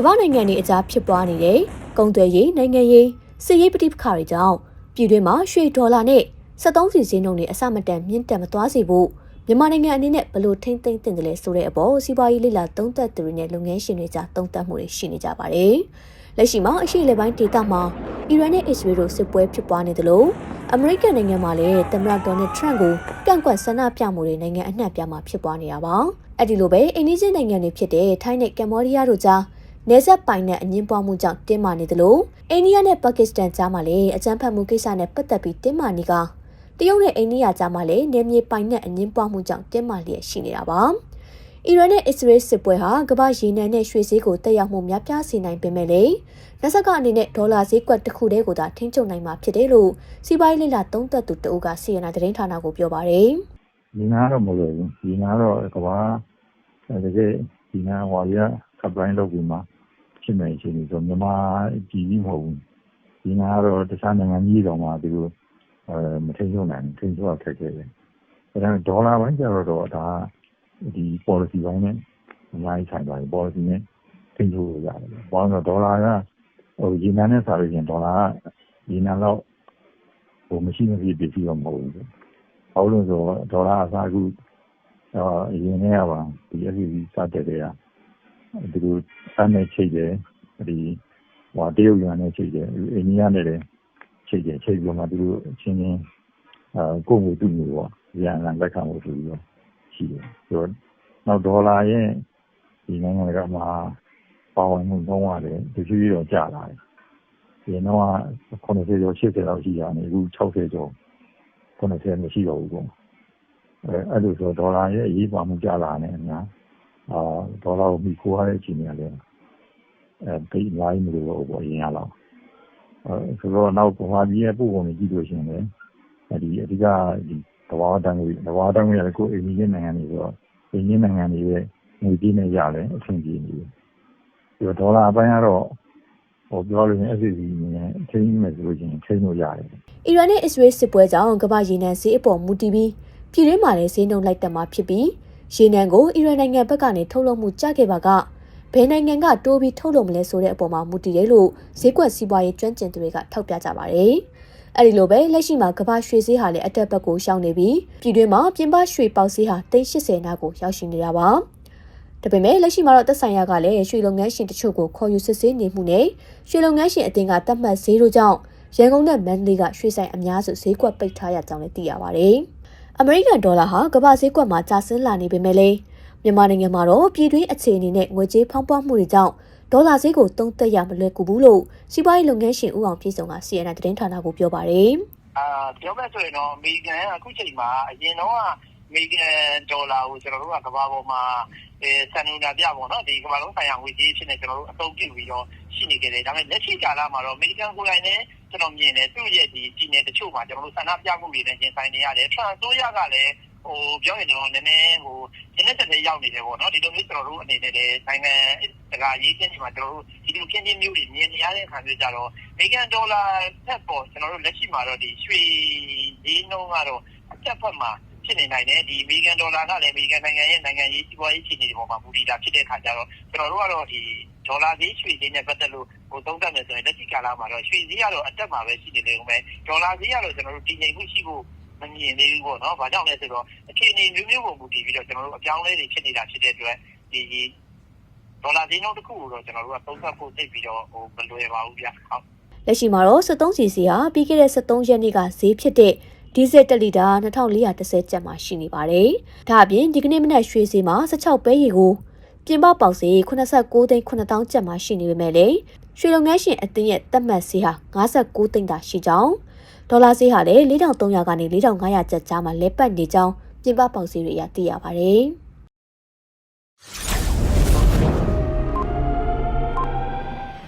ကမ္ဘာနိုင်ငံတွေအကြားဖြစ်ပွားနေတဲ့ကုန်သွယ်ရေးနိုင်ငံရေးစစ်ရေးပဋိပက္ခတွေကြောင့်ပြည်တွင်းမှာရွှေဒေါ်လာနဲ့73စီစင်းနှုန်းတွေအဆမတန်မြင့်တက်မသွားစေဖို့မြန်မာနိုင်ငံအနေနဲ့ဘယ်လိုထိမ့်သိမ့်တင်တယ်လဲဆိုတဲ့အပေါ်စီးပွားရေးလိလာသုံးသပ်သူတွေနဲ့လုပ်ငန်းရှင်တွေကြားသုံးသပ်မှုတွေရှိနေကြပါတယ်။လက်ရှိမှာအရှိလေပိုင်းဒေသမှာအီရန်နဲ့အစ္စရေးတို့စစ်ပွဲဖြစ်ပွားနေသလိုအမေရိကန်နိုင်ငံမှာလည်းသမ္မတဒေါ်နယ်ထရန့်ကိုကန့်ကွက်ဆန္ဒပြမှုတွေနိုင်ငံအနှံ့ပြားမှာဖြစ်ပွားနေတာပါ။အဲ့ဒီလိုပဲအိန္ဒိယနိုင်ငံတွေဖြစ်တဲ့ထိုင်းနဲ့ကမ္ဘောဒီးယားတို့ကြား နေဆက်ပိုင်နဲ့အငင်းပွားမှုကြောင့်တင်းမာနေသလိုအိန္ဒိယနဲ့ပါကစ္စတန်ကြားမှာလည်းအကြမ်းဖက်မှုကိစ္စနဲ့ပတ်သက်ပြီးတင်းမာနေကတရုတ်နဲ့အိန္ဒိယကြားမှာလည်းနေမြေပိုင်နဲ့အငင်းပွားမှုကြောင့်တင်းမာလျက်ရှိနေတာပါအီရန်နဲ့အစ္စရေးစစ်ပွဲဟာကမ္ဘာရေနံနဲ့ရွှေဈေးကိုတက်ရောက်မှုများပြားစေနိုင်ပေမဲ့လည်းလက်ဆက်ကအနေနဲ့ဒေါ်လာဈေးကွက်တစ်ခုတည်းကိုသာထိန်းချုပ်နိုင်မှာဖြစ်တယ်လို့စီးပွားရေးလိလာသုံးသပ်သူတအုပ်ကစီယနာသတင်းဌာနကိုပြောပါတယ်ဒီနာတော့မလို့ဘူးဒီနာတော့ကဘာတကယ်ဒီနာဟောရ supply လုပ်ပြီးမှ ဖြစ်မယ်ရှိနေဆိုမြန်မာပြည်ကြီးမဟုတ်ဘူးဒီနာတော့တခြားနိုင်ငံကြီးတော်မှာဒီလိုအဲမထိန်ချုပ်နိုင်ထိန်ချုပ်ခက်ခဲတယ်အဲဒါဒေါ်လာပိုင်းကျတော့တော့ဒါဒီ policy ပိုင်းနဲ့အများကြီးဆိုင်ပါတယ် policy နဲ့ထိန်ချုပ်ရတယ်။ဘာလို့ဒေါ်လာကဟိုရေနံနဲ့စာလို့ရင်ဒေါ်လာကရေနံတော့ဟိုမရှိမဖြစ်ပစ္စည်းတော့မဟုတ်ဘူး။ဘာလို့လဲဆိုတော့ဒေါ်လာအစားအခုအော်ရင်းနေရပါဒီ SCC စတဲ့တဲ့က ဒီလိုစမ်းနေချိတ်တယ်ဒီဟိုတရုတ်ရန်နဲ့ချိတ်တယ်အိန္ဒိယနဲ့လည်းချိတ်တယ်ချိတ်ပြီးမှဒီလိုချင်းချင်းအာကိုယ်ကိုတူနေပေါ့ရန်ရန်လက်ခံလို့ဆိုပြီးတော့ရှိတယ်ဆိုတော့နောက်ဒေါ်လာရဲ့ဒီနိုင်ငံကမှာပါဝင်မှုတော့ရတယ်ဒီလိုကြီးတော့ကျလာတယ်ဒီတော့90ကျော်80လောက်ရှိရတယ်အခု60ကျော်90မရှိတော့ဘူးပေါ့အဲအဲ့လိုဆိုဒေါ်လာရဲ့အရေးပါမှုကျလာတယ်အများ အာဒေါ်လာကိုမိခိုးရတဲ့အချိန်တွေကလည်းအဲပိတ်လိုက်မလို့ပေါ့အရင်ကတော့အဲဆိုတော့နောက်ဗမာပြည်ရဲ့ပုံပုံကြီးကြည့်လို့ရှိရင်လည်းဒီအဓိကဒီတဘာဝတန်ကိုတဘာဝတန်ကိုရကိုအိန္ဒိယနိုင်ငံတွေဆိုတော့အိန္ဒိယနိုင်ငံတွေရဲ့ငွေကြေးနဲ့ရတယ်အဆင်ပြေနေတယ်ဒီဒေါ်လာအပိုင်းကတော့ဟိုပြောလို့ရင် SCC နဲ့ချိန်မယ်ဆိုလို့ရှိရင်ချိန်လို့ရတယ်အီရန်နဲ့အစ္စရေးစစ်ပွဲကြောင့်ကမ္ဘာရေနံဈေးအပေါ်မူတည်ပြီးပြည်တွင်းမှာလည်းဈေးနှုန်းလိုက်တက်မှာဖြစ်ပြီး ရေနံကိုအီရန်နိုင်ငံဘက်ကနေထုတ်လုပ်မှုကြခဲ့ပါကဘယ်နိုင်ငံကတိုးပြီးထုတ်လုပ်မလဲဆိုတဲ့အပေါ်မှာမူတည်တယ်လို့ဈေးကွက်စီးပွားရေးကျွမ်းကျင်သူတွေကထောက်ပြကြပါတယ်။အဲဒီလိုပဲလက်ရှိမှာကမ္ဘာရွှေဈေးဟာလည်းအတက်ဘက်ကိုရှောင်နေပြီးပြည်တွင်းမှာပြင်ပရွှေပေါက်ဈေးဟာ380နာကိုရောက်ရှိနေတာပါ။ဒါပေမဲ့လက်ရှိမှာတော့သက်ဆိုင်ရာကလည်းရွှေလုပ်ငန်းရှင်တချို့ကိုခေါ်ယူစစ်ဆေးနေမှုနဲ့ရွှေလုပ်ငန်းရှင်အသင်းကတတ်မှတ်ဈေးတို့ကြောင့်ရန်ကုန်နဲ့မန္တလေးကရွှေဆိုင်အများစုဈေးကွက်ပိတ်ထားရကြောင်းလည်းသိရပါတယ်။ အမေရိကန်ဒေါ်လာဟာကမ္ဘာဈေးကွက်မှာကျဆင်းလာနေပေမဲ့လည်းမြန်မာနိုင်ငံမှာတော့ပြည်တွင်းအခြေအနေနဲ့ငွေကြေးဖောင်းပွားမှုတွေကြောင့်ဒေါ်လာဈေးကိုတုံးသက်ရမလွယ်ကူဘူးလို့စီးပွားရေးလုပ်ငန်းရှင်ဦးအောင်ပြည်စုံက CNN သတင်းဌာနကိုပြောပါတယ်အာပြောမယ်ဆိုရင်တော့အမေရိကန်အခုချိန်မှာအရင်တော့အမေရိကန်ဒေါ်လာကိုကျွန်တော်တို့ကကမ္ဘာပေါ်မှာအဲစံနူနာပြပေါ့နော်ဒီကမ္ဘာလုံးဆိုင်ရာငွေကြေးဖြစ်နေကျွန်တော်တို့အသုံးပြုပြီးတော့ရှိနေကြတယ်ဒါပေမဲ့လက်ရှိကာလမှာတော့အမေရိကန်ကိုယ်တိုင်လည်း ကျွန်တော်မြင်တယ် သူ့ရဲ့ဒီပြည်နယ်တချို့မှာကျွန်တော်တို့ဆန္ဒပြမှုတွေနဲ့ ရင်ဆိုင်နေရတယ်ထရန်ဆိုရကလည်းဟိုပြောရင်တော့နည်းနည်းဟိုဒီနေ့တက် ရောက်နေတယ်ပေါ့နော် ဒီလိုမျိုး ကျွန်တော်တို့အနေနဲ့လည်း နိုင်ငံတကာရေးချင်းတွေမှာကျွန်တော်တို့ဒီလိုခင်းချင်းမျိုးတွေ မြင်နေရတဲ့အခါမျိုးကြတော့ အမေရိကန်ဒေါ်လာထက်ပေါ်ကျွန်တော်တို့လက်ရှိမှာတော့ဒီရွှေဈေးနှုန်းကတော့ အတက်ဖက်မှာ ဖြစ်နေနိုင်တယ်ဒီအမေရိကန်ဒေါ်လာကလည်း အမေရိကန်နိုင်ငံရဲ့ နိုင်ငံရေး စီးပွားရေး အခြေအနေတွေပေါ်မှာ မူတည်တာ ဖြစ်တဲ့အခါကျတော့ ကျွန်တော်တို့ကတော့ ဒီဒေါ်လာဈေးရွှေဈေးနဲ့ ပတ်သက်လို့ဟိုသုံးသပ်မယ်ဆိုရင် လက်ရှိကာလမှာတော့ ရွှေဈေးကတော့ အတက်မှာပဲ ရှိနေတယ်ဦးမယ် ဒေါ်လာဈေးကတော့ကျွန်တော်တို့တည်ငြိမ်မှုရှိဖို့ မမြင်သေးဘူးပေါ့နော်။ဘာကြောင့်လဲဆိုတော့ အခြေအနေမျိုးမျိုးပုံမူတည်ပြီးတော့ကျွန်တော်တို့အပြောင်းအလဲတွေ ဖြစ်နေတာ ဖြစ်တဲ့အတွက်ဒီဒေါ်လာဈေးနှုန်းတစ်ခုကိုတော့ကျွန်တော်တို့ကသုံးသပ်ဖို့ သိပြီးတော့ဟိုမလွယ်ပါဘူးဗျာ။ဟုတ်လက်ရှိမှာတော့73စီစီဟာ ပြီးခဲ့တဲ့73ရက်နေ့က ဈေးဖြစ်တဲ့ ဒီဇယ်1လီတာ2430ကျပ်မှာ ရှိနေပါတယ်။ဒါအပြင် ဒီကနေ့မနက် ရွှေဈေးမှာ16ပဲရီကို ပြင်ပပေါက်ဈေး89သိန်း9000ကျပ်မှာရှိနေပေမဲ့လေရွှေလုပ်ငန်းရှင်အသင်းရဲ့သတ်မှတ်ဈေးဟာ59သိန်းသာရှိကြောင်းဒေါ်လာဈေးဟာလည်း4300ကနေ4500ကျပ်ကြားမှာလဲပတ်နေကြောင်းပြင်ပပေါက်ဈေးတွေအရသိရပါတယ်။